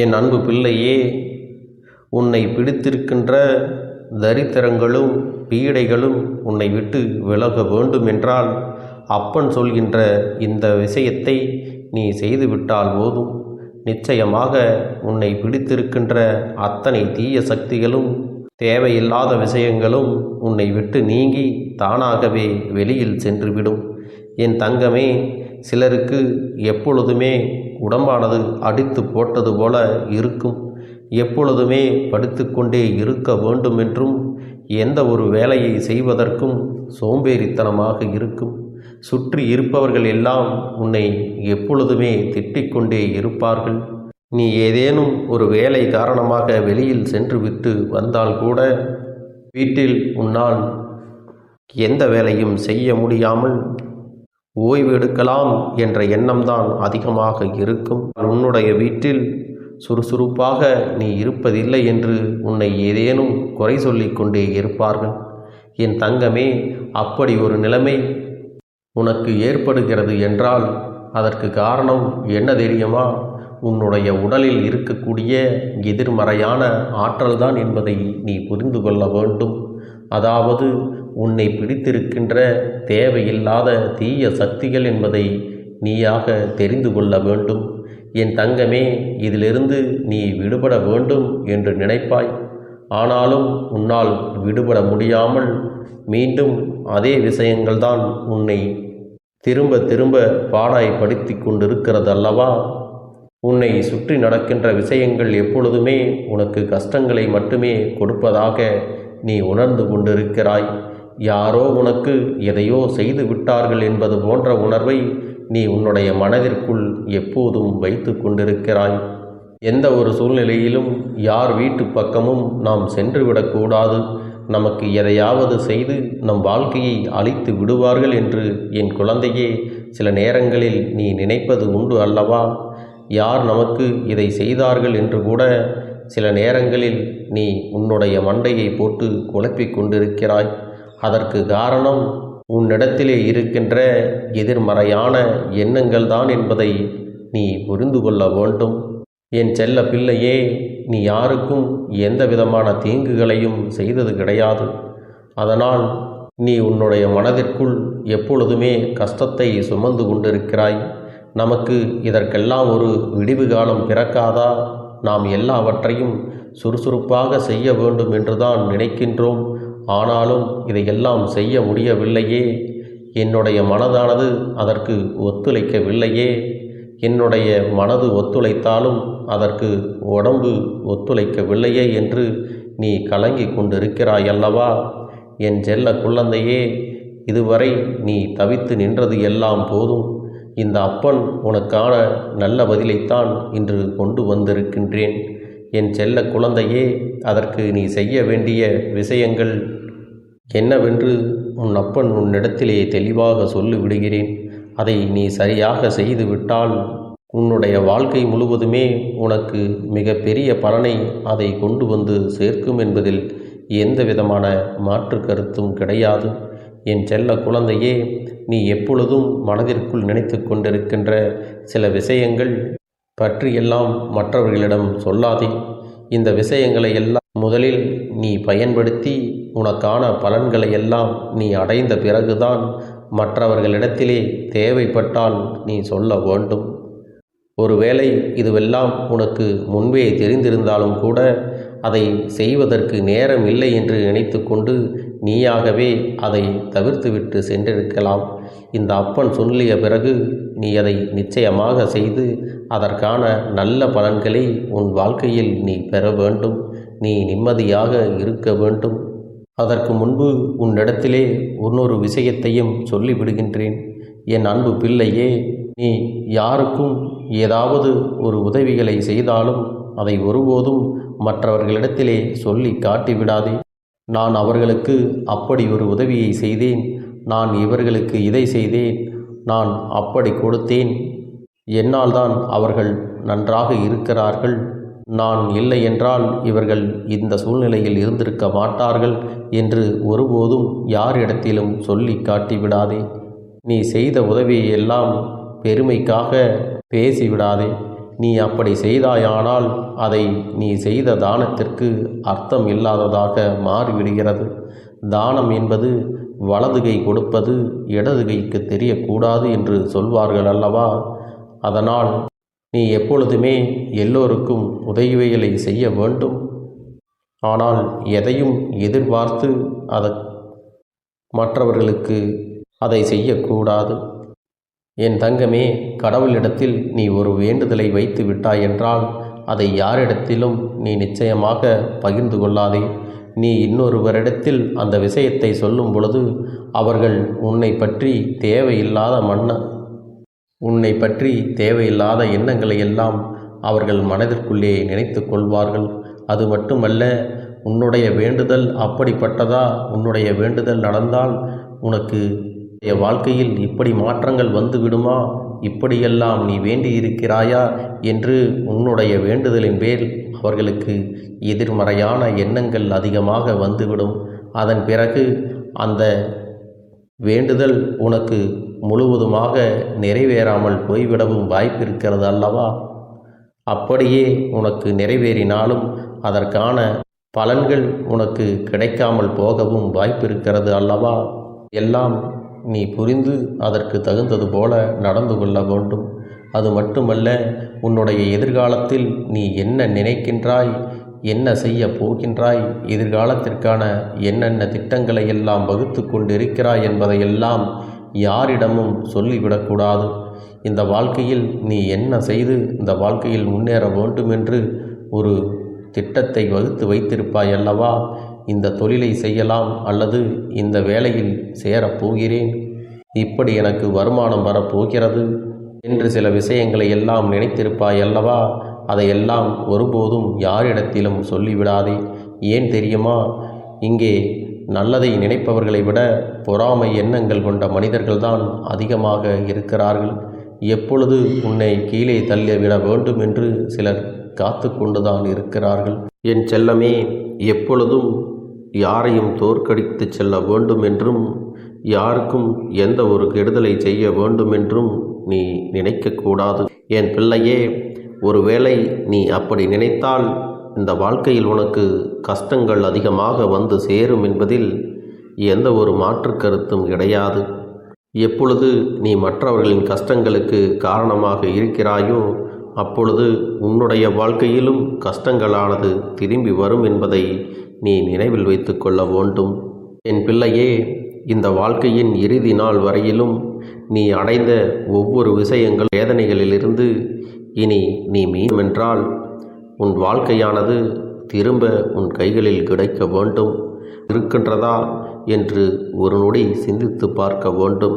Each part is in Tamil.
என் அன்பு பிள்ளையே உன்னை பிடித்திருக்கின்ற தரித்திரங்களும் பீடைகளும் உன்னை விட்டு விலக வேண்டுமென்றால் அப்பன் சொல்கின்ற இந்த விஷயத்தை நீ செய்துவிட்டால் போதும். நிச்சயமாக உன்னை பிடித்திருக்கின்ற அத்தனை தீய சக்திகளும் தேவையில்லாத விஷயங்களும் உன்னை விட்டு நீங்கி தானாகவே வெளியில் சென்றுவிடும். என் தங்கமே சிலருக்கு எப்பொழுதுமே உடம்பானது அடித்து போட்டது போல இருக்கும். எப்பொழுதுமே படுத்துக்கொண்டே இருக்க வேண்டும் என்றும் எந்த ஒரு வேலையை செய்வதற்கும் சோம்பேறித்தனமாக இருக்கும். சுற்றி இருப்பவர்கள் எல்லாம் உன்னை எப்பொழுதுமே திட்டிக்கொண்டே இருப்பார்கள். நீ ஏதேனும் ஒரு வேலை காரணமாக வெளியில் சென்று விட்டு வந்தால் கூட வீட்டில் உன்னால் எந்த வேலையும் செய்ய முடியாமல் ஓய்வு எடுக்கலாம் என்ற எண்ணம்தான் அதிகமாக இருக்கும். உன்னுடைய வீட்டில் சுறுசுறுப்பாக நீ இருப்பதில்லை என்று உன்னை ஏதேனும் குறை சொல்லிக் கொண்டே இருப்பார்கள். என் தங்கமே அப்படி ஒரு நிலைமை உனக்கு ஏற்படுகிறது என்றால் அதற்கு காரணம் என்ன தெரியுமா? உன்னுடைய உடலில் இருக்கக்கூடிய எதிர்மறையான ஆற்றல்தான் என்பதை நீ புரிந்து கொள்ள வேண்டும். அதாவது உன்னை பிடித்திருக்கின்ற தேவையில்லாத தீய சக்திகள் என்பதை நீயாக தெரிந்து கொள்ள வேண்டும். என் தங்கமே இதிலிருந்து நீ விடுபட வேண்டும் என்று நினைப்பாய். ஆனாலும் உன்னால் விடுபட முடியாமல் மீண்டும் அதே விஷயங்கள்தான் உன்னை திரும்ப திரும்ப பாடாய்படுத்தி கொண்டிருக்கிறது அல்லவா உன்னை சுற்றி நடக்கின்ற விஷயங்கள் எப்பொழுதுமே உனக்கு கஷ்டங்களை மட்டுமே கொடுப்பதாக நீ உணர்ந்து கொண்டிருக்கிறாய். யாரோ உனக்கு எதையோ செய்து விட்டார்கள் என்பது போன்ற உணர்வை நீ உன்னுடைய மனதிற்குள் எப்போதும் வைத்து கொண்டிருக்கிறாய். எந்த ஒரு சூழ்நிலையிலும் யார் வீட்டு பக்கமும் நாம் சென்று விடக்கூடாது. நமக்கு எதையாவது செய்து நம் வாழ்க்கையை அழித்து விடுவார்கள் என்று என் குழந்தையே சில நேரங்களில் நீ நினைப்பது உண்டு அல்லவா? யார் நமக்கு இதை செய்தார்கள் என்று கூட சில நேரங்களில் நீ உன்னுடைய மண்டையை போட்டு குழப்பிக் கொண்டிருக்கிறாய். அதற்கு காரணம் உன்னிடத்திலே இருக்கின்ற எதிர்மறையான எண்ணங்கள் தான் என்பதை நீ புரிந்து கொள்ள வேண்டும். என் செல்ல பிள்ளையே நீ யாருக்கும் எந்த விதமான தீங்குகளையும் செய்தது கிடையாது. அதனால் நீ உன்னுடைய மனதிற்குள் எப்பொழுதுமே கஷ்டத்தை சுமந்து கொண்டிருக்கிறாய். நமக்கு இதற்கெல்லாம் ஒரு விடிவு காலம் பிறக்காதா? நாம் எல்லாவற்றையும் சுறுசுறுப்பாக செய்ய வேண்டும் என்றுதான் நினைக்கின்றோம். ஆனாலும் இதையெல்லாம் செய்ய முடியவில்லையே. என்னுடைய மனதானது அதற்கு ஒத்துழைக்கவில்லையே. என்னுடைய மனது ஒத்துழைத்தாலும் அதற்கு உடம்பு ஒத்துழைக்கவில்லையே என்று நீ கலங்கி கொண்டிருக்கிறாய் அல்லவா என் செல்ல குழந்தையே இதுவரை நீ தவித்து நின்றது எல்லாம் போதும். இந்த அப்பன் உனக்கான நல்ல பதிலைத்தான் இன்று கொண்டு வந்திருக்கின்றேன். என் செல்ல குழந்தையே அதற்கு நீ செய்ய வேண்டிய விஷயங்கள் என்னவென்று உன் அப்பன் உன்னிடத்திலே தெளிவாக சொல்லிவிடுகிறேன். அதை நீ சரியாக செய்துவிட்டால் உன்னுடைய வாழ்க்கை முழுவதுமே உனக்கு மிக பெரிய பலனை அதை கொண்டு வந்து சேர்க்கும் என்பதில் எந்த விதமான மாற்று கருத்தும் கிடையாது. என் செல்ல குழந்தையே நீ எப்பொழுதும் மனதிற்குள் நினைத்து கொண்டிருக்கின்ற சில விஷயங்கள் பற்றியெல்லாம் மற்றவர்களிடம் சொல்லாதே. இந்த விஷயங்களை எல்லாம் முதலில் நீ பயன்படுத்தி உனக்கான பலன்களை எல்லாம் நீ அடைந்த பிறகுதான் மற்றவர்களிடத்திலே தேவைப்பட்டால் நீ சொல்ல வேண்டும். ஒருவேளை இதுவெல்லாம் உனக்கு முன்பே தெரிந்திருந்தாலும் கூட அதை செய்வதற்கு நேரம் இல்லை என்று நினைத்து கொண்டு நீயாகவே அதை தவிர்த்துவிட்டு சென்றிருக்கலாம். இந்த அப்பன் சொல்லிய பிறகு நீ அதை நிச்சயமாக செய்து அதற்கான நல்ல பலன்களை உன் வாழ்க்கையில் நீ பெற வேண்டும். நீ நிம்மதியாக இருக்க வேண்டும். அதற்கு முன்பு உன்னிடத்திலே இன்னொரு விஷயத்தையும் சொல்லிவிடுகின்றேன். என் அன்பு பிள்ளையே நீ யாருக்கும் ஏதாவது ஒரு உதவிகளை செய்தாலும் அதை ஒருபோதும் மற்றவர்களிடத்திலே சொல்லி காட்டிவிடாதே. நான் அவர்களுக்கு அப்படி ஒரு உதவியை செய்தேன். நான் இவர்களுக்கு இதை செய்தேன். நான் அப்படி கொடுத்தேன். என்னால் தான் அவர்கள் நன்றாக இருக்கிறார்கள். நான் இல்லை என்றால் இவர்கள் இந்த சூழ்நிலையில் இருந்திருக்க மாட்டார்கள் என்று ஒருபோதும் யாரிடத்திலும் சொல்லி காட்டிவிடாதே. நீ செய்த உதவியை எல்லாம் பெருமைக்காக பேசிவிடாதே. நீ அப்படி செய்தாயானால் அதை நீ செய்த தானத்திற்கு அர்த்தம் இல்லாததாக மாறிவிடுகிறது. தானம் என்பது வலது கை கொடுப்பது இடது கைக்கு தெரியக்கூடாது என்று சொல்வார்கள் அல்லவா? அதனால் நீ எப்பொழுதுமே எல்லோருக்கும் உதவிகளை செய்ய வேண்டும். ஆனால் எதையும் எதிர்பார்த்து அதை மற்றவர்களுக்கு அதை செய்யக்கூடாது. என் தங்கமே கடவுளிடத்தில் நீ ஒரு வேண்டுதலை வைத்து விட்டாய் என்றால் அதை யாரிடத்திலும் நீ நிச்சயமாக பகிர்ந்து கொள்ளாதே. நீ இன்னொருவரிடத்தில் அந்த விஷயத்தை சொல்லும் பொழுது அவர்கள் உன்னை பற்றி தேவையில்லாத மன்ன உன்னை பற்றி தேவையில்லாத எண்ணங்களை எல்லாம் அவர்கள் மனதிற்குள்ளே நினைத்து கொள்வார்கள். அது மட்டுமல்ல உன்னுடைய வேண்டுதல் அப்படிப்பட்டதா உன்னுடைய வேண்டுதல் நடந்தால் உனக்கு என் வாழ்க்கையில் இப்படி மாற்றங்கள் வந்து விடுமா இப்படியெல்லாம் நீ வேண்டி இருக்கிறாயா என்று உன்னுடைய வேண்டுதலின் பேர் அவர்களுக்கு எதிர்மறையான எண்ணங்கள் அதிகமாக வந்துவிடும். அதன் பிறகு அந்த வேண்டுதல் உனக்கு முழுவதுமாக நிறைவேறாமல் போய்விடவும் வாய்ப்பு இருக்கிறது அல்லவா? அப்படியே உனக்கு நிறைவேறினாலும் அதற்கான பலன்கள் உனக்கு கிடைக்காமல் போகவும் வாய்ப்பு இருக்கிறது அல்லவா? எல்லாம் நீ புரிந்து அதற்கு தகுந்தது போல நடந்து கொள்ள வேண்டும். அது மட்டுமல்ல உன்னுடைய எதிர்காலத்தில் நீ என்ன நினைக்கின்றாய் என்ன செய்ய போகின்றாய் எதிர்காலத்திற்கான என்னென்ன திட்டங்களை எல்லாம் வகுத்து கொண்டிருக்கிறாய் என்பதையெல்லாம் யாரிடமும் சொல்லிவிடக்கூடாது இந்த வாழ்க்கையில் நீ என்ன செய்து இந்த வாழ்க்கையில் முன்னேற வேண்டும் என்று ஒரு திட்டத்தை வகுத்து வைத்திருப்பாய் அல்லவா? இந்த தொழிலை செய்யலாம் அல்லது இந்த வேலையில் சேரப் போகிறேன். இப்படி எனக்கு வருமானம் வரப்போகிறது என்று சில விஷயங்களை எல்லாம் நினைத்திருப்பாய் அல்லவா? அதையெல்லாம் ஒருபோதும் யாரிடத்திலும் சொல்லிவிடாதே. ஏன் தெரியுமா? இங்கே நல்லதை நினைப்பவர்களை விட பொறாமை எண்ணங்கள் கொண்ட மனிதர்கள்தான் அதிகமாக இருக்கிறார்கள். எப்பொழுது உன்னை கீழே தள்ளிவிட வேண்டும் என்று சிலர் காத்து கொண்டுதான் இருக்கிறார்கள். என் செல்லமே எப்பொழுதும் யாரையும் தோற்கடித்து செல்ல வேண்டும் என்றும் யாருக்கும் எந்த ஒரு கெடுதலை செய்ய வேண்டும் என்றும் நீ நினைக்கக்கூடாது என் பிள்ளையே ஒருவேளை நீ அப்படி நினைத்தால் இந்த வாழ்க்கையில் உனக்கு கஷ்டங்கள் அதிகமாக வந்து சேரும் என்பதில் எந்த ஒரு மாற்று கருத்தும் கிடையாது. எப்பொழுது நீ மற்றவர்களின் கஷ்டங்களுக்கு காரணமாக இருக்கிறாயோ அப்பொழுது உன்னுடைய வாழ்க்கையிலும் கஷ்டங்களானது திரும்பி வரும் என்பதை நீ நினைவில் வைத்து கொள்ள வேண்டும். என் பிள்ளையே இந்த வாழ்க்கையின் இறுதி நாள் வரையிலும் நீ அடைந்த ஒவ்வொரு விஷயங்கள் வேதனைகளிலிருந்து இனி நீ மீண்டுமென்றால் உன் வாழ்க்கையானது திரும்ப உன் கைகளில் கிடைக்க வேண்டும். இருக்கின்றதா? என்று ஒரு நொடி சிந்தித்து பார்க்க வேண்டும்.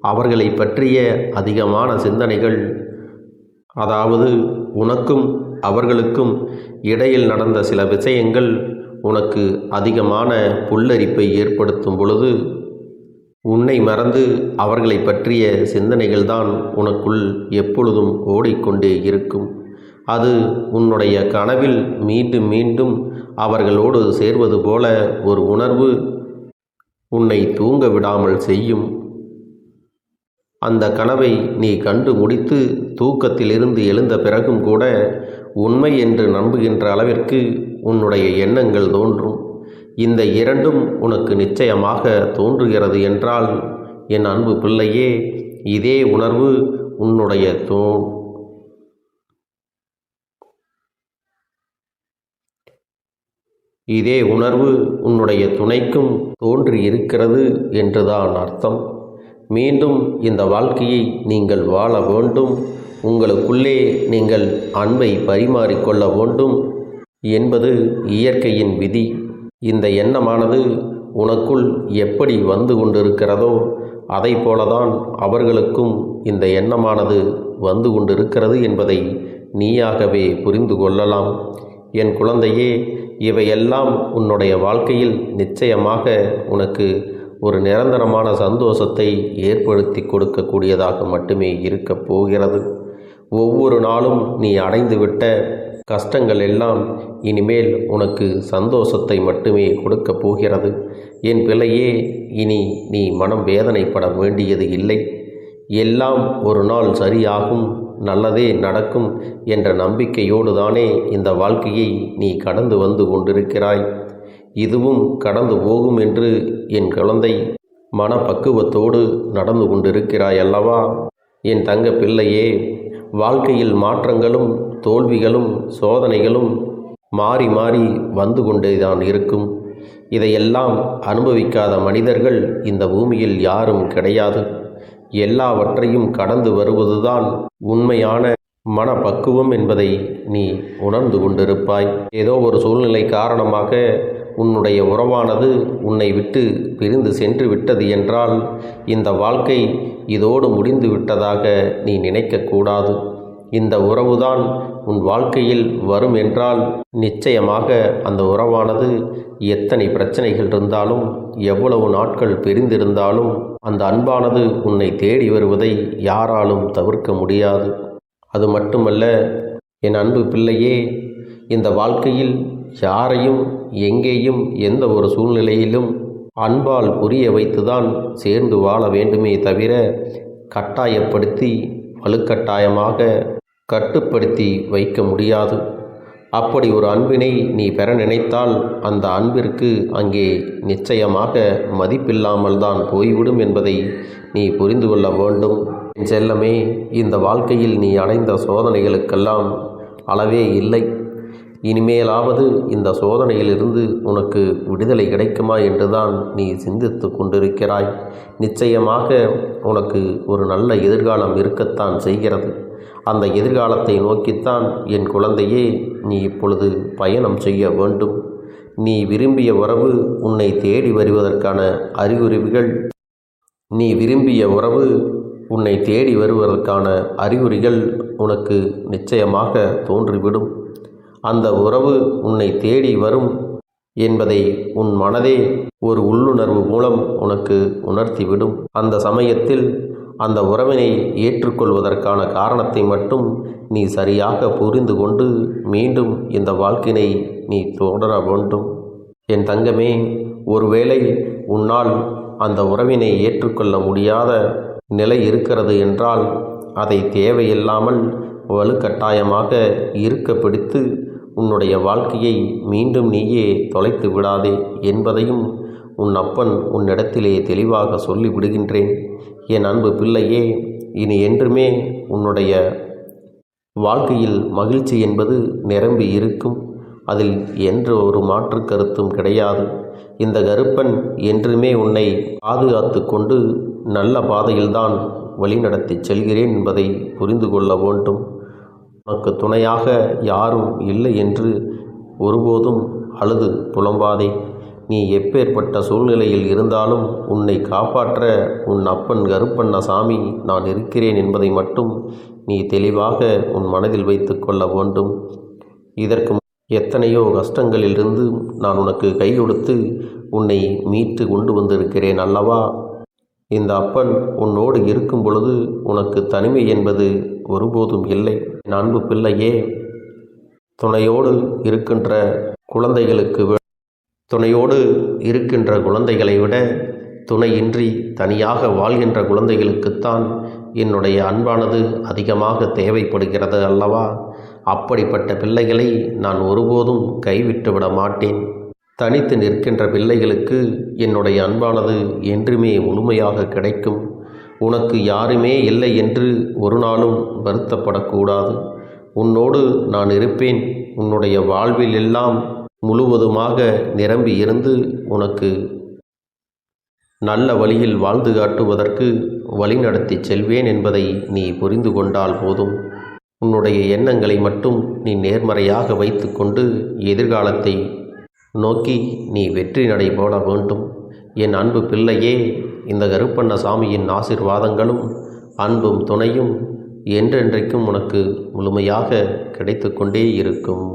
அவர்களை பற்றிய அதிகமான சிந்தனைகள் அதாவது உனக்கும் அவர்களுக்கும் இடையில் நடந்த சில விஷயங்கள் உனக்கு அதிகமான புல்லரிப்பை ஏற்படுத்தும் பொழுது உன்னை மறந்து அவர்களை பற்றிய சிந்தனைகள்தான் உனக்குள் எப்பொழுதும் ஓடிக்கொண்டே இருக்கும். அது உன்னுடைய கனவில் மீண்டும் மீண்டும் அவர்களோடு சேர்வது போல ஒரு உணர்வு உன்னை தூங்க விடாமல் செய்யும். அந்த கனவை நீ கண்டு முடித்து தூக்கத்திலிருந்து எழுந்த பிறகும் கூட உண்மை என்று நம்புகின்ற அளவிற்கு உன்னுடைய எண்ணங்கள் தோன்றும். இந்த இரண்டும் உனக்கு நிச்சயமாக தோன்றுகிறது என்றால் என் அன்பு பிள்ளையே இதே உணர்வு உன்னுடைய தோ இதே உணர்வு உன்னுடைய துணைக்கும் தோன்றி இருக்கிறது என்றுதான் அர்த்தம். மீண்டும் இந்த வாழ்க்கையை நீங்கள் வாழ வேண்டும். உங்களுக்குள்ளே நீங்கள் அன்பை பரிமாறிக்கொள்ள வேண்டும் என்பது இயற்கையின் விதி. இந்த எண்ணமானது உனக்குள் எப்படி வந்து கொண்டிருக்கிறதோ அதை போலதான் அவர்களுக்கும் இந்த எண்ணமானது வந்து கொண்டிருக்கிறது என்பதை நீயாகவே புரிந்து கொள்ளலாம். என் குழந்தையே இவையெல்லாம் உன்னுடைய வாழ்க்கையில் நிச்சயமாக உனக்கு ஒரு நிரந்தரமான சந்தோஷத்தை ஏற்படுத்தி கொடுக்கக்கூடியதாக மட்டுமே இருக்கப் போகிறது. ஒவ்வொரு நாளும் நீ அடைந்துவிட்ட கஷ்டங்கள் எல்லாம் இனிமேல் உனக்கு சந்தோஷத்தை மட்டுமே கொடுக்கப் போகிறது. என் பிள்ளையே இனி நீ மனம் வேதனைப்பட வேண்டியது இல்லை. எல்லாம் ஒரு நாள் சரியாகும் நல்லதே நடக்கும் என்ற நம்பிக்கையோடு தானே இந்த வாழ்க்கையை நீ கடந்து வந்து கொண்டிருக்கிறாய். இதுவும் கடந்து போகும் என்று என் குழந்தை மனப்பக்குவத்தோடு நடந்து கொண்டிருக்கிறாய் அல்லவா? என் தங்க பிள்ளையே வாழ்க்கையில் மாற்றங்களும் தோல்விகளும் சோதனைகளும் மாறி மாறி வந்து கொண்டேதான் இருக்கும். இதையெல்லாம் அனுபவிக்காத மனிதர்கள் இந்த பூமியில் யாரும் கிடையாது. எல்லாவற்றையும் கடந்து வருவதுதான் உண்மையான மனப்பக்குவம் என்பதை நீ உணர்ந்து கொண்டிருப்பாய். ஏதோ ஒரு சூழ்நிலை காரணமாக உன்னுடைய உறவானது உன்னை விட்டு பிரிந்து சென்று விட்டது என்றால் இந்த வாழ்க்கை இதோடு முடிந்து விட்டதாக நீ நினைக்கக்கூடாது. இந்த உறவுதான் உன் வாழ்க்கையில் வரும் என்றால் நிச்சயமாக அந்த உறவானது எத்தனை பிரச்சனைகள் இருந்தாலும் எவ்வளவு நாட்கள் பிரிந்திருந்தாலும் அந்த அன்பானது உன்னை தேடி வருவதை யாராலும் தவிர்க்க முடியாது. அது மட்டுமல்ல என் அன்பு பிள்ளையே இந்த வாழ்க்கையில் யாரையும் எங்கேயும் எந்த ஒரு சூழ்நிலையிலும் அன்பால் புரிய வைத்துதான் சேர்ந்து வாழ வேண்டுமே தவிர கட்டாயப்படுத்தி வலுக்கட்டாயமாக கட்டுப்படுத்தி வைக்க முடியாது. அப்படி ஒரு அன்பினை நீ பெற நினைத்தால் அந்த அன்பிற்கு அங்கே நிச்சயமாக மதிப்பில்லாமல் தான் போய்விடும் என்பதை நீ புரிந்து கொள்ள வேண்டும். என் செல்லமே இந்த வாழ்க்கையில் நீ அடைந்த சோதனைகளுக்கெல்லாம் அளவே இல்லை. இனிமேலாவது இந்த சோதனையிலிருந்து உனக்கு விடுதலை கிடைக்குமா என்றுதான் நீ சிந்தித்து கொண்டிருக்கிறாய். நிச்சயமாக உனக்கு ஒரு நல்ல எதிர்காலம் இருக்கத்தான் செய்கிறது. அந்த எதிர்காலத்தை நோக்கித்தான் என் குழந்தையே நீ இப்பொழுது பயணம் செய்ய வேண்டும். நீ விரும்பிய உறவு உன்னை தேடி வருவதற்கான அறிகுறிகள். நீ விரும்பிய உறவு உன்னை தேடி வருவதற்கான அறிகுறிகள் உனக்கு நிச்சயமாக தோன்றிவிடும். அந்த உறவு உன்னை தேடி வரும் என்பதை உன் மனதே ஒரு உள்ளுணர்வு மூலம் உனக்கு உணர்த்திவிடும். அந்த சமயத்தில் அந்த உறவினை ஏற்றுக்கொள்வதற்கான காரணத்தை மட்டும் நீ சரியாக புரிந்து கொண்டு மீண்டும் இந்த வாழ்க்கையினை நீ தொடர வேண்டும். என் தங்கமே ஒருவேளை உன்னால் அந்த உறவினை ஏற்றுக்கொள்ள முடியாத நிலை இருக்கிறது என்றால் அதை தேவையில்லாமல் வலுக்கட்டாயமாக இருக்க பிடித்து உன்னுடைய வாழ்க்கையை மீண்டும் நீயே தொலைத்து விடாதே என்பதையும் உன் அப்பன் உன்னிடத்திலே தெளிவாக சொல்லி விடுகின்றேன் என் அன்பு பிள்ளையே இனி என்றுமே உன்னுடைய வாழ்க்கையில் மகிழ்ச்சி என்பது நிரம்பி இருக்கும். அதில் என்ற ஒரு மாற்று கருத்தும் கிடையாது. இந்த கருப்பன் என்றுமே உன்னை பாதுகாத்து கொண்டு நல்ல பாதையில்தான் வழிநடத்தி செல்கிறேன் என்பதை புரிந்து கொள்ள வேண்டும். உனக்கு துணையாக யாரும் இல்லை என்று ஒருபோதும் அழுது புலம்பாதே. நீ எப்பேற்பட்ட சூழ்நிலையில் இருந்தாலும் உன்னை காப்பாற்ற உன் அப்பன் கருப்பண்ண சாமி நான் இருக்கிறேன் என்பதை மட்டும் நீ தெளிவாக உன் மனதில் வைத்து கொள்ள வேண்டும். இதற்கு எத்தனையோ கஷ்டங்களிலிருந்து நான் உனக்கு கை கொடுத்து உன்னை மீட்டு கொண்டு வந்திருக்கிறேன் அல்லவா? இந்த அப்பன் உன்னோடு இருக்கும் பொழுது உனக்கு தனிமை என்பது ஒருபோதும் இல்லை. என் அன்பு பிள்ளையே துணையோடு இருக்கின்ற குழந்தைகளுக்கு வி- துணையோடு இருக்கின்ற குழந்தைகளை விட துணையின்றி தனியாக வாழ்கின்ற குழந்தைகளுக்குத்தான் என்னுடைய அன்பானது அதிகமாக தேவைப்படுகிறது அல்லவா? அப்படிப்பட்ட பிள்ளைகளை நான் ஒருபோதும் கைவிட்டு விட மாட்டேன். தனித்து நிற்கின்ற பிள்ளைகளுக்கு என்னுடைய அன்பானது என்றுமே முழுமையாக கிடைக்கும். உனக்கு யாருமே இல்லை என்று ஒரு நாளும் வருத்தப்படக்கூடாது. உன்னோடு நான் இருப்பேன். உன்னுடைய வாழ்வில் எல்லாம் முழுவதுமாக நிரம்பி இருந்து உனக்கு நல்ல வழியில் வாழ்ந்து காட்டுவதற்கு வழிநடத்தி செல்வேன் என்பதை நீ புரிந்து கொண்டால் போதும். உன்னுடைய எண்ணங்களை மட்டும் நீ நேர்மறையாக வைத்துக்கொண்டு எதிர்காலத்தை நோக்கி நீ வெற்றி நடை போட வேண்டும். என் அன்பு பிள்ளையே இந்த கருப்பண்ணசாமியின் ஆசிர்வாதங்களும் அன்பும் துணையும் என்றென்றைக்கும் உனக்கு முழுமையாக கிடைத்து கொண்டே இருக்கும்.